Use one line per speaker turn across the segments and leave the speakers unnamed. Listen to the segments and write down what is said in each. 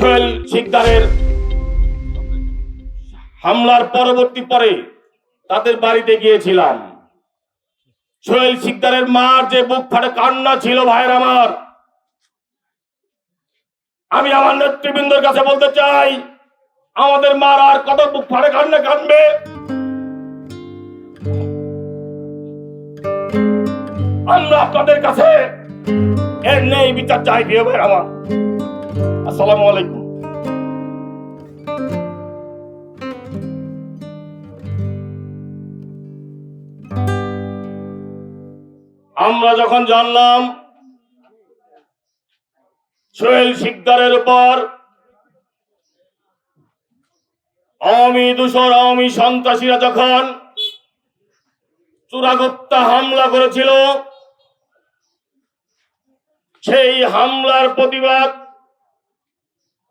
সোহেল শিকদারের হামলার পরবর্তী পরে তাদের বাড়িতে গিয়েছিলাম। সোহেল শিকদারের মার যে বুক ফাটে, কান্না ছিল ভাইয়ের আমার। আমি আমার নেতৃবৃন্দর কাছে বলতে চাই, আমাদের মার আর কত বুক ফাটে, কান্না কাঁদবে? আমরা আপনাদের কাছে এর নেই বিচার চাই, প্রিয় ভাইয়ের আমার। আসসালামু আলাইকুম। আমরা যখন জানলাম সোহেল শিকদারের উপর আওয়ামী দূষর, আওয়ামী সন্ত্রাসীরা যখন চূড়াগুপ্তা হামলা করেছিল, সেই হামলার প্রতিবাদ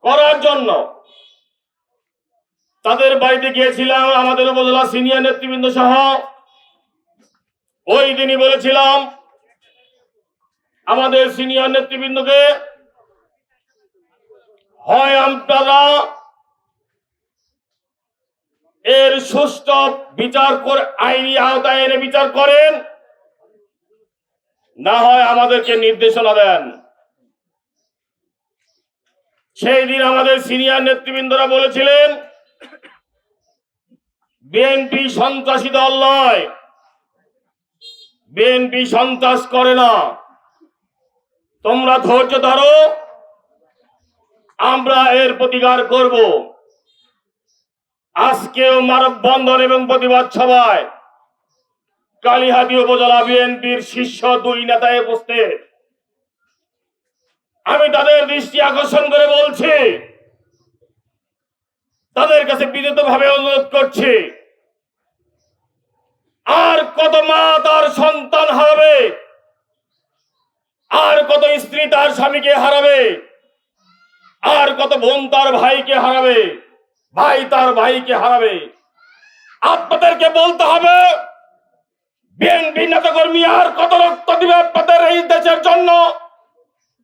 করার জন্য। তাদের বাড়িতে গিয়েছিলাম, আমাদের উপজেলা সিনিয়র নেতৃবৃন্দ সহ। ওই দিনই বলেছিলাম, আমাদের সিনিয়র নেতৃবৃন্দকে, হয় আপনারা এর সুষ্ঠু বিচার করে, আইনি আওতায় এনে বিচার করেন, না হয় আমাদেরকে নির্দেশনা দেন। সেই দিন আমাদের সিনিয়র নেতৃবৃন্দরা বলেছিলেন, বিএনপি সন্ত্রাসী দল নয়। বিএনপি সন্ত্রাস করে না। তোমরা ধৈর্য ধরো, আমরা এর প্রতিকার করব। আজকেও মানববন্ধন এবং প্রতিবাদ সভায় কালীহাতি উপজেলা বিএনপির শীর্ষ দুই নেতায় উপস্থিত। আমি তাদের দৃষ্টি আকর্ষণ করে বলছি। তাদের কাছে বিনীত ভাবে অনুরোধ করছি। আর কত মা তার সন্তান হারাবে, আর কত স্ত্রী তার স্বামীকে হারাবে, আর কত বোন তার ভাইকে হারাবে, ভাই তার ভাইকে হারাবে। আপনাদেরকে বলতে হবে, বিএনপি নেতাকর্মী আর কত রক্ত দিবে আপনাদের এই দেশের জন্য?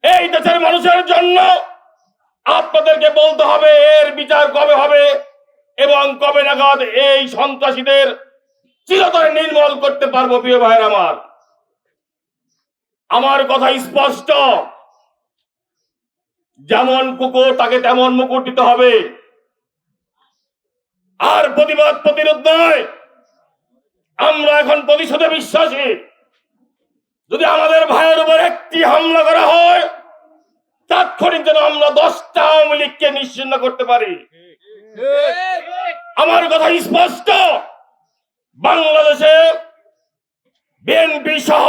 এই দেশের মানুষের জন্য আপনাদেরকে বলতে হবে, এর বিচার কবে হবে এবং কবে নাগাদ এই সন্ত্রাসীদের চিরতরে নির্মল করতে পারব, প্রিয় ভাইয়ের আমার। আমার কথা স্পষ্ট। যেমন কুকুর, তাকে তেমন মুকুট দিতে হবে। আর প্রতিবাদ প্রতিরোধ নয়। আমরা এখন প্রতিশোধে বিশ্বাসী। যদি আমাদের ভাইয়ের উপর একটি হামলা করা হয় তাৎক্ষণিক যেন আমরা দশটা আওয়ামী লীগকে নিশ্চিন্ন করতে পারি। আমার কথা স্পষ্ট। বাংলাদেশে বিএনপি সহ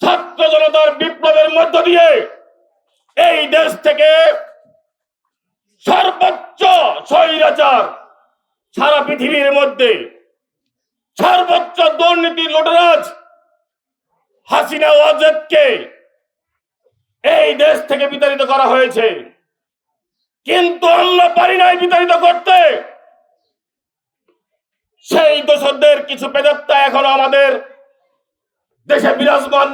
ছাত্র জনতার বিপ্লবের মধ্য দিয়ে এই দেশ থেকে সর্বোচ্চ স্বৈরাচার সারা পৃথিবীর মধ্যে, সর্বোচ্চ দুর্নীতি লুটরাজ হাসিনা ওয়াজেদকে এই দেশ থেকে বিতাড়িত করা হয়েছে। কিন্তু আমরা পারি নাই বিতাড়িত করতে। সেই দোষরদের কিছু পেদত্তা এখন আমাদের দেশে বিরাজমান।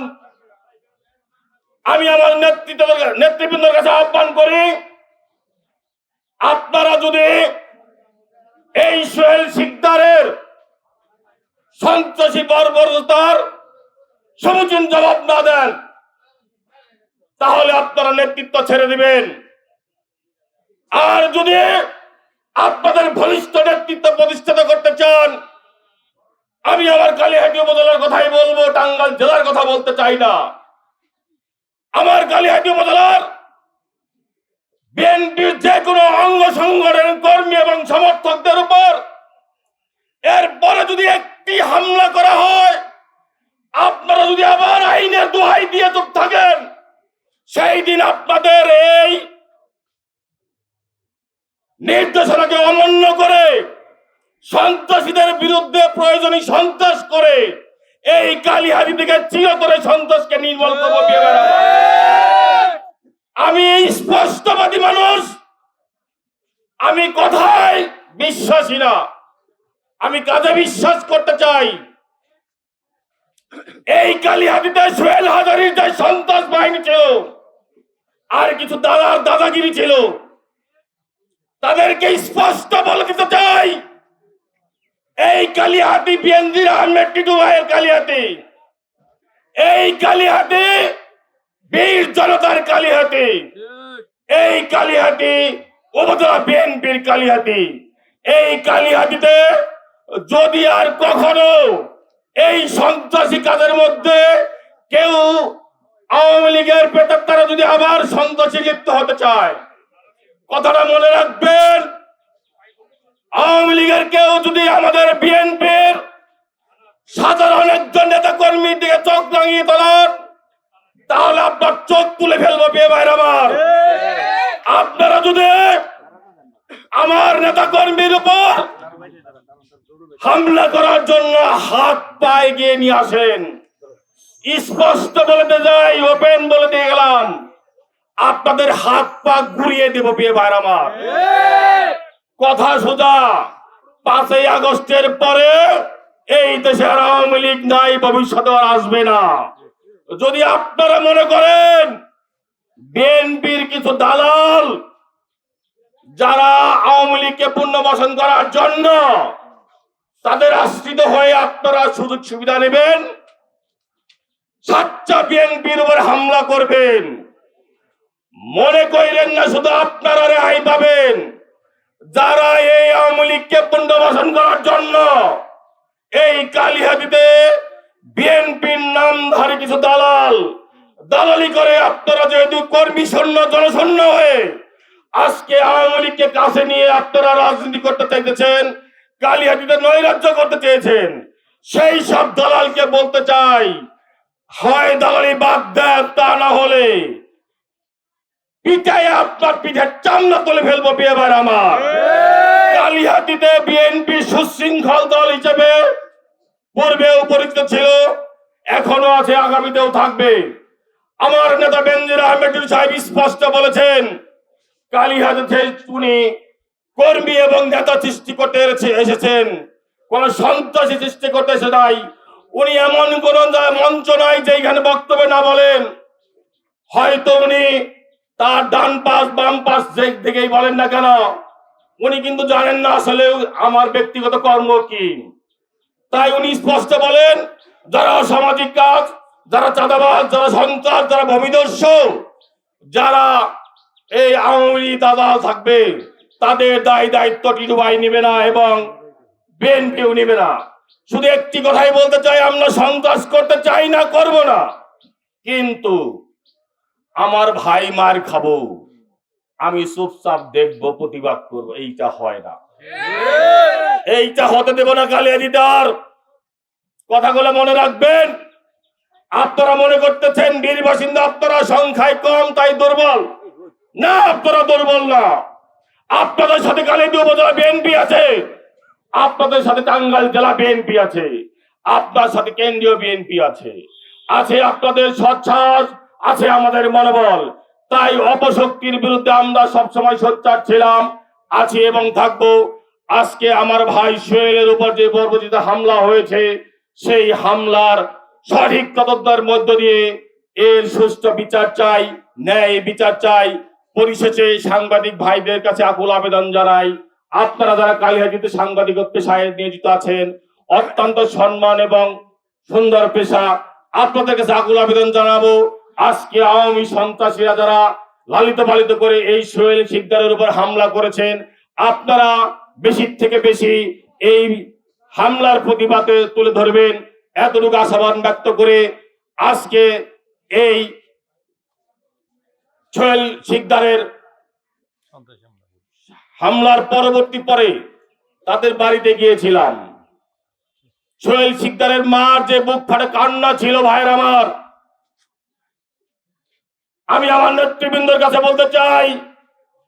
আমি আমার নেতৃত্ব নেতৃবৃন্দের কাছে আহ্বান করি, আপনারা যদি এই সোহেল সিকদারের সন্ত্রাসী বর্বরতার সমুচীন জবাব না দেন তাহলে আপনারা নেতৃত্ব ছেড়ে দিবেন। আর যদি আপনাদের ঘনিষ্ঠ নেতৃত্ব প্রতিষ্ঠিত করতে চান, আমি আমার কালীহাটি উপজেলার কথাই বলব টাঙ্গাল জেলার কথা বলতে চাই না। আমার কালীহাটি উপজেলার বিএনপির যে কোনো অঙ্গ সংগঠন কর্মী এবং সমর্থকদের উপর এরপরে যদি একটি হামলা করা হয়, আপনারা যদি আবার আইনের দোহাই দিয়ে সেই দিন আপনাদের এই নির্দেশনাকে অমান্য করে সন্ত্রাসীদের বিরুদ্ধে প্রয়োজনীয় সন্ত্রাস করে এই কালীহারি থেকে চিরতরে সন্ত্রাসকে নির্মূল করব আমি এই স্পষ্টবাদী মানুষ। আমি কথায় বিশ্বাসী না। আমি কাজে বিশ্বাস করতে চাই। এই কালীহাতিতে সোহেল হাজারির যে সন্ত্রাস বাহিনী ছিল আর কিছু দাদার দাদাগিরি ছিল। তাদেরকে স্পষ্ট বলে দিতে চাই, এই কালিহাতি বিএনজির আহমেদ টিটু ভাইয়ের কালিহাতি, এই কালিহাতি বীর জনতার কালিহাতি, এই কালিহাতি উপজেলা বিএনপির কালিহাতি, এই কালিহাতিতে যদি আর কখনো এই সন্ত্রাসী কাজের মধ্যে কেউ আওয়ামী লীগের পেটের তারা যদি আবার সন্ত্রাসী লিপ্ত হতে চায়, কথাটা মনে রাখবেন, আওয়ামী লীগের কেউ যদি আমাদের বিএনপির সাধারণ একজন নেতা কর্মীর দিকে চোখ রাঙিয়ে তোলার তাহলে আপনার চোখ তুলে ফেলব বিয়ে ভাইর আমার আপনারা যদি আমার নেতা কর্মীর উপর হামলা করার জন্য হাত পায়ে গিয়ে নিয়ে আসেন স্পষ্ট বলতে যাই, ওপেন বলে দিয়ে গেলাম। আপনাদের হাত পা ঘুরিয়ে দেব বিয়ে ভাইর আমার। কথা সোজা, পাঁচই আগস্টের পরে এই দেশে আওয়ামী লীগ নাই, ভবিষ্যতে আর আসবে না। যদি আপনারা মনে করেন, বিএনপির কিছু দালাল যারা আওয়ামী লীগকে পুনর্বাসন করার জন্য তাদের আশ্রিত হয়ে আপনারা সুযোগ সুবিধা নেবেন সাচ্চা বিএনপির উপর হামলা করবেন। মনে করিলেন না, শুধু আপনারা রেহাই পাবেন। যারা এই আওয়ামী লীগকে পুনর্বাসন করার জন্য এই কালিহাতিতে বিএনপির নাম নামধারী কিছু দালাল, দালালি করে আপনারা যেহেতু কর্মী শূন্য জনশূন্য হয়ে আজকে আওয়ামী লীগকে কাছে নিয়ে আপনারা রাজনীতি করতে চাইতেছেন, কালিহাতিতে নৈরাজ্য করতে চেয়েছেন, সেই সব দালালকে বলতে চাই হয় দালালি বাদ দেন তা না হলে। পিঠায় আপনার পিঠের চামড়া তুলে ফেলব বিয়েবার আমার। কালিহাতিতে বিএনপি সুশৃঙ্খল দল হিসেবে পূর্বেও পরিচিত ছিল এখনও আছে আগামীতেও থাকবে। আমার নেতা বেনজির আহমেদ সাহেব স্পষ্ট বলেছেন কালিহাতিতে উনি কর্মী এবং নেতা সৃষ্টি করতে এসে- এসেছেন। কোন সন্ত্রাসী সৃষ্টি করতে এসে নাই উনি এমন কোন মঞ্চ নাই যে এখানে বক্তব্য না বলেন। হয়তো উনি তার ডান পাশ, বাম পাশ যে দিকেই বলেন না কেন, উনি কিন্তু জানেন না আসলে আমার ব্যক্তিগত কর্ম কি। তাই উনি স্পষ্ট বলেন, যারা সামাজিক কাজ, যারা চাঁদাবাজ, যারা সন্ত্রাস, যারা ভূমিদস্য, যারা এই আওয়ামী দাদা থাকবে, তাদের দায় দায়িত্ব টিটুবাই নেবে না এবং বিএনপিও নেবে না। শুধু একটি কথাই বলতে চাই, আমরা সন্ত্রাস করতে চাই না, করব না। কিন্তু আমার ভাই মার খাব। আমি চুপচাপ দেখব, প্রতিবাদ করব, এইটা হয় না। এইটা হতে দেব না কালিয়া দিদার কথাগুলো মনে রাখবেন। আপনারা মনে করতেছেন, বীর বাসিন্দা, আপনারা সংখ্যায় কম, তাই দুর্বল। না, আপনারা দুর্বল না। আপনাদের সাথে কালিয়াদি উপজেলা বিএনপি আছে। আপনাদের সাথে টাঙ্গাইল জেলা বিএনপি আছে, আপনার সাথে কেন্দ্রীয় বিএনপি আছে। আছে আপনাদের সচ্ছাস, আছে আমাদের মনোবল। তাই অপশক্তির বিরুদ্ধে আমরা সবসময় সোচ্চার ছিলাম, আছি এবং থাকব। আজকে আমার ভাই সোহেলের উপর যে বর্বজিত হামলা হয়েছে, সেই হামলার সঠিক তদন্তের মধ্য দিয়ে এর সুষ্ঠু বিচার চাই, ন্যায় বিচার চাই। পরিশেষে সাংবাদিক ভাইদের কাছে আকুল আবেদন জানাই। আপনারা যারা কালিহাতিতে সাংবাদিকত্ব পেশায় নিয়োজিত আছেন, অত্যন্ত সম্মান এবং সুন্দর পেশা, আপনাদের কাছে আকুল আবেদন জানাব, আজকে আওয়ামী সন্ত্রাসীরা যারা লালিত পালিত করে এই সোহেল শিকদারের উপর হামলা করেছেন, আপনারা বেশি থেকে বেশি এই হামলার প্রতিবাদে তুলে ধরবেন। এতটুকু আশাবান ব্যক্ত করে আজকে এই সোহেল শিকদারের হামলার পরবর্তী পরে তাদের বাড়িতে গিয়েছিলাম। সোহেল শিকদারের মার যে বুক ফাটে, কান্না ছিল ভাইয়ের আমার। আমি আমার নেতৃবৃন্দের কাছে বলতে চাই,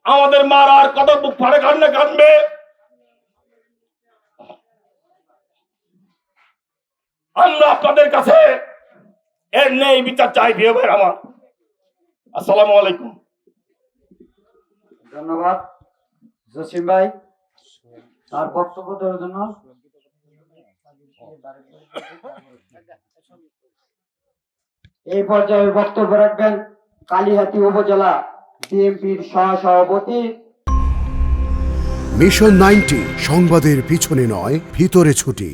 আমাদের মার আর কত বুক ফাটে, কান্না কাঁদবে? আমরা আপনাদের কাছে এর নেই বিচার চাই ভাইয়ের আমার। আসসালামু আলাইকুম।
ধন্যবাদ। জসিম ভাই বক্তব্য দেওয়ার জন্য। এই পর্যায়ে বক্তব্য রাখবেন কালীহাতি উপজেলা বিএনপির সহসভাপতি।
মিশন নাইনটি, সংবাদের পিছনে নয়, ভিতরে ছুটি।